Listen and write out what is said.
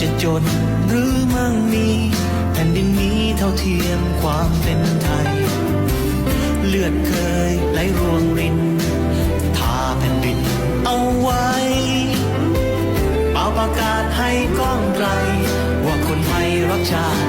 จะจนหรือมั่งมีแผ่นดินนี้เท่าเทียมความเป็นไทย เลือดเคยไหลรวงรินทาแผ่นดินเอาไว้เป่าประกาศให้ก้องไกลว่าคนไทยรักชาติ